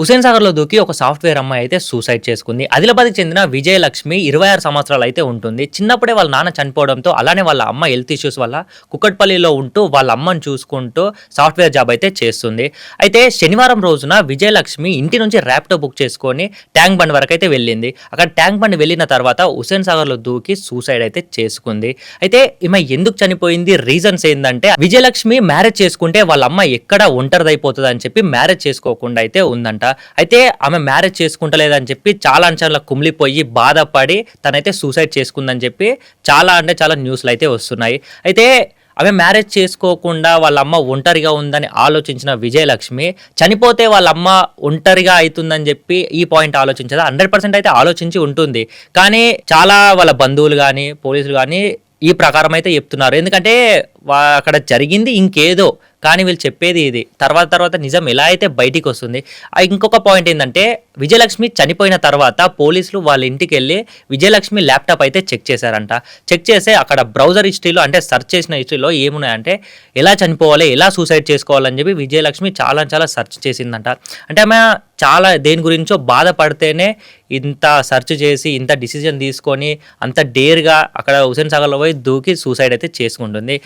హుసేన్ సాగర్లో దూకి ఒక సాఫ్ట్వేర్ అమ్మాయి అయితే సూసైడ్ చేసుకుంది. ఆదిలాబాద్కి చెందిన విజయలక్ష్మి ఇరవై ఆరు సంవత్సరాలు అయితే ఉంటుంది. చిన్నప్పుడే వాళ్ళ నాన్న చనిపోవడంతో అలానే వాళ్ళ అమ్మ హెల్త్ ఇష్యూస్ వల్ల కుక్కట్పల్లిలో ఉంటూ వాళ్ళ అమ్మని చూసుకుంటూ సాఫ్ట్వేర్ జాబ్ అయితే చేస్తుంది. అయితే శనివారం రోజున విజయలక్ష్మి ఇంటి నుంచి ర్యాప్టో బుక్ చేసుకొని ట్యాంక్ బండ్ వరకు అయితే వెళ్ళింది. అక్కడ ట్యాంక్ బండ్ వెళ్ళిన తర్వాత హుసేన్ సాగర్లో దూకి సూసైడ్ అయితే చేసుకుంది. అయితే ఈమె ఎందుకు చనిపోయింది? రీజన్స్ ఏంటంటే విజయలక్ష్మి మ్యారేజ్ చేసుకుంటే వాళ్ళ అమ్మ ఎక్కడ ఒంటరిదైపోతుంది అని చెప్పి మ్యారేజ్ చేసుకోకుండా అయితే ఉందంట. అయితే ఆమె మ్యారేజ్ చేసుకుంటలేదని చెప్పి చాలా అంచనాల కుమిలిపోయి బాధపడి తనైతే సూసైడ్ చేసుకుందని చెప్పి చాలా అంటే చాలా న్యూస్లు అయితే వస్తున్నాయి. అయితే ఆమె మ్యారేజ్ చేసుకోకుండా వాళ్ళ అమ్మ ఒంటరిగా ఉందని ఆలోచించిన విజయలక్ష్మి చనిపోతే వాళ్ళ అమ్మ ఒంటరిగా అవుతుందని చెప్పి ఈ పాయింట్ ఆలోచించదా? హండ్రెడ్ పర్సెంట్ అయితే ఆలోచించి ఉంటుంది. కానీ చాలా వాళ్ళ బంధువులు కానీ పోలీసులు కానీ ఈ ప్రకారం అయితే చెప్తున్నారు. ఎందుకంటే అక్కడ జరిగింది ఇంకేదో. కానీ వీళ్ళు చెప్పేది ఇది. తర్వాత తర్వాత నిజం ఎలా అయితే బయటికి వస్తుంది. ఇంకొక పాయింట్ ఏంటంటే విజయలక్ష్మి చనిపోయిన తర్వాత పోలీసులు వాళ్ళ ఇంటికి వెళ్ళి విజయలక్ష్మి ల్యాప్టాప్ అయితే చెక్ చేశారంట. చెక్ చేస్తే అక్కడ బ్రౌజర్ హిస్టరీలో అంటే సెర్చ్ చేసిన హిస్టరీలో ఏమున్నాయంటే ఎలా చనిపోవాలి ఎలా సూసైడ్ చేసుకోవాలని చెప్పి విజయలక్ష్మి చాలా చాలా సెర్చ్ చేసిందంట. అంటే ఆమె చాలా దేని గురించో బాధపడితేనే ఇంత సెర్చ్ చేసి ఇంత డిసిజన్ తీసుకొని అంత డేర్గా అక్కడ హుసేన్ సాగర్లో పోయి దూకి సూసైడ్ అయితే చేసుకుంటుంది.